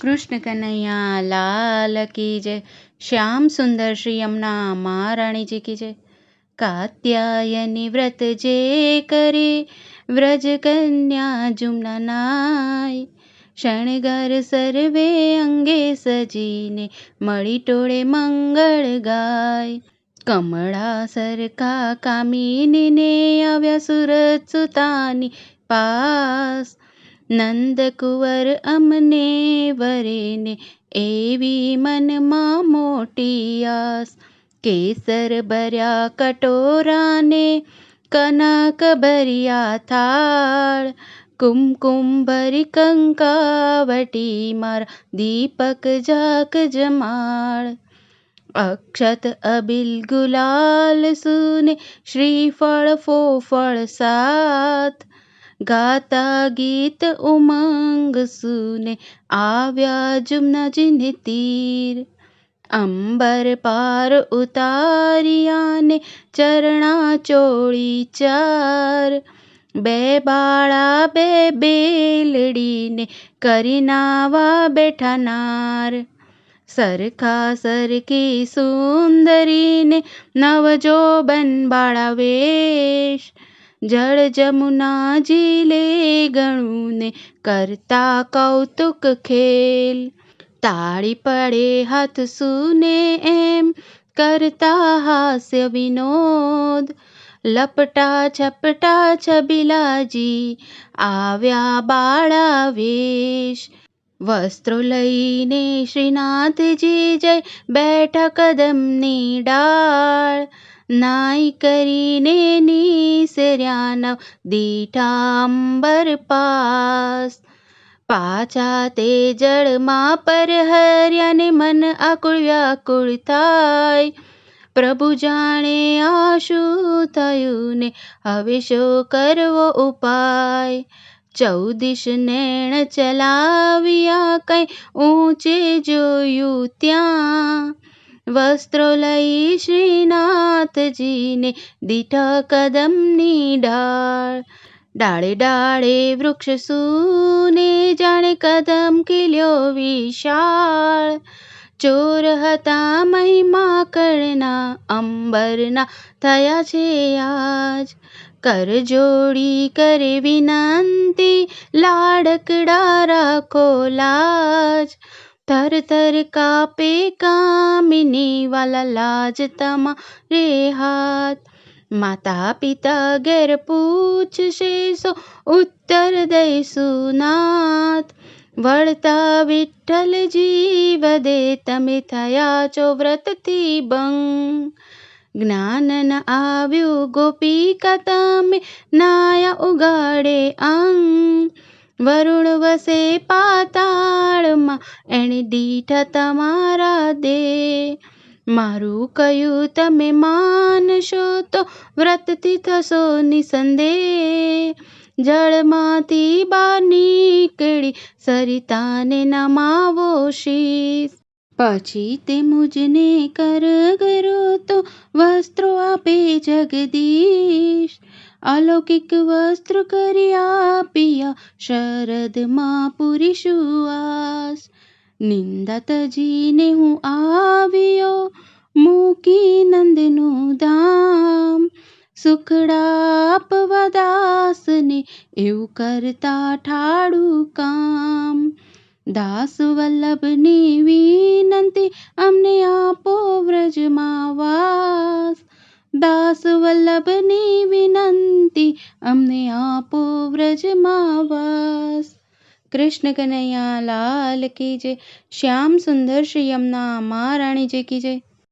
કૃષ્ણ કનૈયા, લાલ કી જય. શ્યામ સુંદર શ્રી યમના મહારાણીજી કી જય. કાત્યાયની વ્રત જે કરે, વ્રજ કન્યા જુમના નાય. શણગાર સર્વે અંગે સજીને મળી ટોળે મંગળ ગાય. કમળા સરખા કામિનીને આવ્યા સુરત સુતાની પાસ. નંદકુંવર અમને વરેને એવી મનમાં મોટી આસ કેસર ભર્યા કટોરાને કનક ભર્યા થાળ કુમકુમ ભરી કંકાવટી મારા દીપક જાક જમાળ અક્ષત અબિલ ગુલાલ સુને શ્રીફળ ફોફળ સાત ગાતા ગીત ઉમંગ સુને આવ્યા જુમનાજીને તીર. અંબર પાર ઉતારિયાને ચરણા ચોળી ચાર. બે બાળા, બે બેલડીને કરી નાવા બેઠા નાર. સરખા સરખી સુંદરીને નવજોબન બાળા વેશ જળ જમુનાજી જીલે ગણુને કરતા કૌતુક ખેલ. તાળી પડે હાથ સુને એમ કરતા હાસ્ય વિનોદ. લપટા છપટા છબીલાજી આવ્યા બાળા વેશ. વસ્ત્રો લઈને શ્રીનાથજી જય બેઠા કદમની ડાળ. નાઈ કરીને નીસર્યા નવ દીઠાંબર પાસ પાછા તે જળમાં પર હર્યાને મન આકુળ વ્યાકુળ થાય પ્રભુ જાણે આ શું થયું ને હવે શો કરવો ઉપાય ચૌદિશ નેણ ચલાવ્યા કઈ ઊંચે જોયું ત્યાં વસ્ત્રો લઈ શ્રીનાથજીને દીઠા કદમની ડાળ. ડાળે ડાળે વૃક્ષ સૂને, જાણે કદમ કિલ્યો વિશાળ. ચોર હતા મહિમા કરના અંબરના થયા છે આજ. કર જોડી, કરે વિનંતી, લાડકડા રાખો લાજ. થર તર કાપે કામિની વાલા લાજ તમારે હાથ. માતા પિતા ઘેર પૂછશે સો ઉત્તર દઈશું નાથ. વળતા વિઠ્ઠલજી દે તમે થયા છો વ્રતથી ભંગ. જ્ઞાન ન આવ્યું ગોપિકા તમે નાયા ઉગાડે અંગ. વરુણ વસે પાતાળમાં એણે દીઠા તમારા દે. મારું કયું તમે માનશો તો વ્રતથી થશો નિસંદે જળમાંથી બહાર નીકળી સરિતાને નમાવો શીશ. પછી તે મુજને કર કરો તો વસ્ત્રો આપે જગદીશ. અલૌકિક વસ્ત્ર કરી આપ્યા શરદમાં પૂરી સુવાસ જીને હું આવ્યો, મૂકી નંદનું ધામ. સુખડાપ વદાસને એવું કરતા ઠાડું કામ. દાસ વલ્લભની વિનંતી, અમને આપો વ્રજમાં વાસ. દાસ વલ્લભની વિનંતી, અમને આપો વ્રજમાં વાસ. કૃષ્ણ કનૈયા લાલ કી જય. શ્યામ સુંદર શ્રી યમુના મહારાણીજી કી જય.